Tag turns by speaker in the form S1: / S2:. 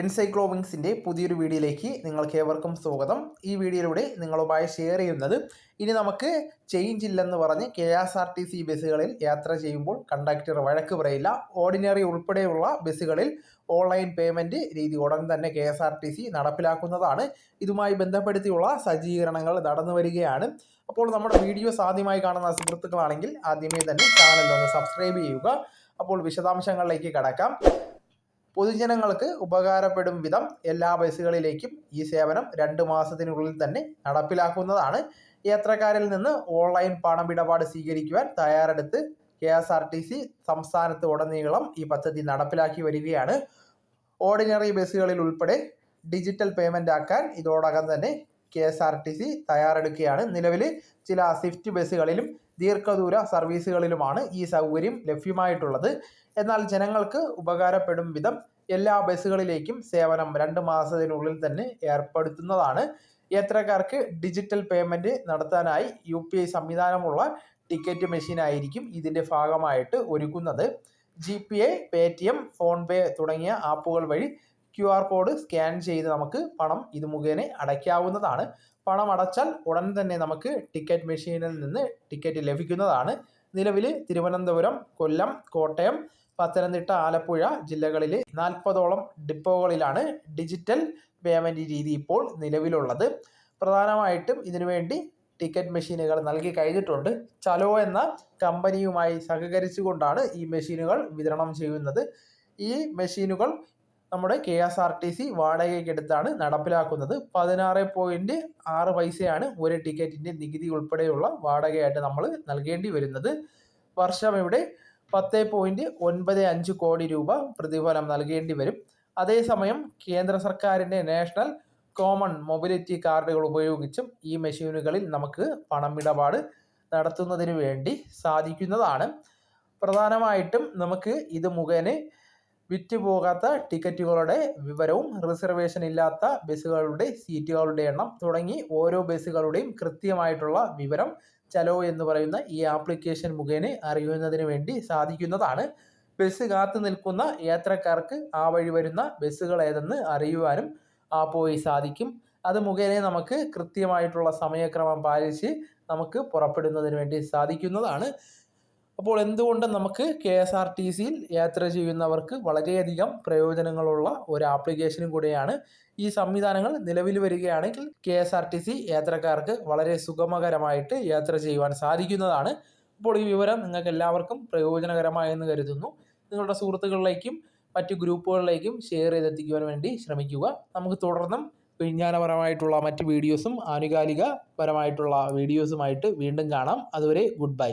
S1: എൻസൈക്ലോവിങ്സിന്റെ പുതിയൊരു വീഡിയോയിലേക്ക് നിങ്ങൾക്ക് ഏവർക്കും സ്വാഗതം. ഈ വീഡിയോയിലൂടെ നിങ്ങളുമായി ഷെയർ ചെയ്യുന്നത് ഇനി നമുക്ക് ചേഞ്ച് ഇല്ലെന്ന് പറഞ്ഞ് K S R T C ബസ്സുകളിൽ യാത്ര ചെയ്യുമ്പോൾ കണ്ടക്ടർ വഴക്ക് പറയില്ല. ഓർഡിനറി ഉൾപ്പെടെയുള്ള ബസ്സുകളിൽ ഓൺലൈൻ പേയ്മെന്റ് രീതി ഉടൻ തന്നെ K S R T C നടപ്പിലാക്കുന്നതാണ്. ഇതുമായി ബന്ധപ്പെടുത്തിയുള്ള സജ്ജീകരണങ്ങൾ നടന്നു വരികയാണ്. അപ്പോൾ നമ്മുടെ വീഡിയോസ് ആദ്യമായി കാണുന്ന സുഹൃത്തുക്കളാണെങ്കിൽ ആദ്യമേ തന്നെ ചാനൽ ഒന്ന് സബ്സ്ക്രൈബ് ചെയ്യുക. അപ്പോൾ വിശദാംശങ്ങളിലേക്ക് കടക്കാം. പൊതുജനങ്ങൾക്ക് ഉപകാരപ്പെടും വിധം എല്ലാ ബസ്സുകളിലേക്കും ഈ സേവനം രണ്ട് മാസത്തിനുള്ളിൽ തന്നെ നടപ്പിലാക്കുന്നതാണ്. യാത്രക്കാരിൽ നിന്ന് ഓൺലൈൻ പണമിടപാട് സ്വീകരിക്കുവാൻ തയ്യാറെടുത്ത് K S R T C സംസ്ഥാനത്ത് ഉടനീളം ഈ പദ്ധതി നടപ്പിലാക്കി വരികയാണ്. ഓർഡിനറി ബസ്സുകളിൽ ഉൾപ്പെടെ ഡിജിറ്റൽ പേയ്മെന്റ് ആക്കാൻ ഇതോടകം തന്നെ K S R T C തയ്യാറെടുക്കുകയാണ്. നിലവിൽ ചില സ്വിഫ്റ്റ് ബസ്സുകളിലും ദീർഘദൂര സർവീസുകളിലുമാണ് ഈ സൗകര്യം ലഭ്യമായിട്ടുള്ളത്. എന്നാൽ ജനങ്ങൾക്ക് ഉപകാരപ്പെടും വിധം എല്ലാ ബസ്സുകളിലേക്കും സേവനം രണ്ട് മാസത്തിനുള്ളിൽ തന്നെ ഏർപ്പെടുത്തുന്നതാണ്. യാത്രക്കാർക്ക് ഡിജിറ്റൽ പേയ്മെന്റ് നടത്താനായി യു പി ഐ സംവിധാനമുള്ള ടിക്കറ്റ് മെഷീൻ ആയിരിക്കും ഇതിന്റെ ഭാഗമായിട്ട് ഒരുക്കുന്നത്. G P I Paytm PhonePe തുടങ്ങിയ ആപ്പുകൾ വഴി ക്യു ആർ കോഡ് സ്കാൻ ചെയ്ത് നമുക്ക് പണം ഇത് മുഖേന അടയ്ക്കാവുന്നതാണ്. പണം അടച്ചാൽ ഉടൻ തന്നെ നമുക്ക് ടിക്കറ്റ് മെഷീനിൽ നിന്ന് ടിക്കറ്റ് ലഭിക്കുന്നതാണ്. നിലവിൽ തിരുവനന്തപുരം കൊല്ലം കോട്ടയം പത്തനംതിട്ട ആലപ്പുഴ ജില്ലകളിലെ നാൽപ്പതോളം ഡിപ്പോകളിലാണ് ഡിജിറ്റൽ പേയ്മെന്റ് രീതി ഇപ്പോൾ നിലവിലുള്ളത്. പ്രധാനമായിട്ടും ഇതിനുവേണ്ടി ടിക്കറ്റ് മെഷീനുകൾ നൽകി കഴിഞ്ഞിട്ടുണ്ട്. ചലോ എന്ന കമ്പനിയുമായി സഹകരിച്ചുകൊണ്ടാണ് ഈ മെഷീനുകൾ വിതരണം ചെയ്യുന്നത്. ഈ മെഷീനുകൾ നമ്മുടെ K S R T C വാടകയ്ക്കെടുത്താണ് നടപ്പിലാക്കുന്നത്. പതിനാറ് പോയിന്റ് ആറ് പൈസയാണ് ഒരു ടിക്കറ്റിന്റെ നികുതി ഉൾപ്പെടെയുള്ള വാടകയായിട്ട് നമ്മൾ നൽകേണ്ടി വരുന്നത്. വർഷം ഇവിടെ പത്ത് പോയിന്റ് ഒൻപത് അഞ്ച് കോടി രൂപ പ്രതിഫലം നൽകേണ്ടി വരും. അതേസമയം കേന്ദ്ര സർക്കാരിന്റെ നാഷണൽ കോമൺ മൊബിലിറ്റി കാർഡുകൾ ഉപയോഗിച്ചും ഈ മെഷീനുകളിൽ നമുക്ക് പണമിടപാട് നടത്തുന്നതിന് വേണ്ടി സാധിക്കുന്നതാണ്. പ്രധാനമായിട്ടും നമുക്ക് ഇത് മുഖേന വിറ്റുപോകാത്ത ടിക്കറ്റുകളുടെ വിവരവും റിസർവേഷൻ ഇല്ലാത്ത ബസ്സുകളുടെ സീറ്റുകളുടെ എണ്ണം തുടങ്ങി ഓരോ ബസ്സുകളുടെയും കൃത്യമായിട്ടുള്ള വിവരം ചലോ എന്ന് പറയുന്ന ഈ ആപ്ലിക്കേഷൻ മുഖേന അറിയുന്നതിന് വേണ്ടി സാധിക്കുന്നതാണ്. ബസ് കാത്തു നിൽക്കുന്ന യാത്രക്കാർക്ക് ആ വഴി വരുന്ന ബസ്സുകൾ ഏതെന്ന് അറിയുവാനും ആ പോയി സാധിക്കും. അത് മുഖേന നമുക്ക് കൃത്യമായിട്ടുള്ള സമയക്രമം പാലിച്ച് നമുക്ക് പുറപ്പെടുന്നതിന് വേണ്ടി സാധിക്കുന്നതാണ്. അപ്പോൾ എന്തുകൊണ്ട് നമുക്ക് കെ എസ് ആർ ടി സിയിൽ യാത്ര ചെയ്യുന്നവർക്ക് വളരെയധികം പ്രയോജനങ്ങളുള്ള ഒരു ആപ്ലിക്കേഷനും കൂടെയാണ് ഈ സംവിധാനങ്ങൾ നിലവിൽ വരികയാണെങ്കിൽ K S R T C യാത്രക്കാർക്ക് വളരെ സുഗമകരമായിട്ട് യാത്ര ചെയ്യുവാൻ സാധിക്കുന്നതാണ്. അപ്പോൾ ഈ വിവരം നിങ്ങൾക്ക് എല്ലാവർക്കും പ്രയോജനകരമായെന്ന് കരുതുന്നു. നിങ്ങളുടെ സുഹൃത്തുക്കളിലേക്കും മറ്റ് ഗ്രൂപ്പുകളിലേക്കും ഷെയർ ചെയ്തെത്തിക്കുവാൻ വേണ്ടി ശ്രമിക്കുക. നമുക്ക് തുടർന്നും വിജ്ഞാനപരമായിട്ടുള്ള മറ്റ് വീഡിയോസും ആനുകാലിക പരമായിട്ടുള്ള വീഡിയോസുമായിട്ട് വീണ്ടും കാണാം. അതുവരെ ഗുഡ് ബൈ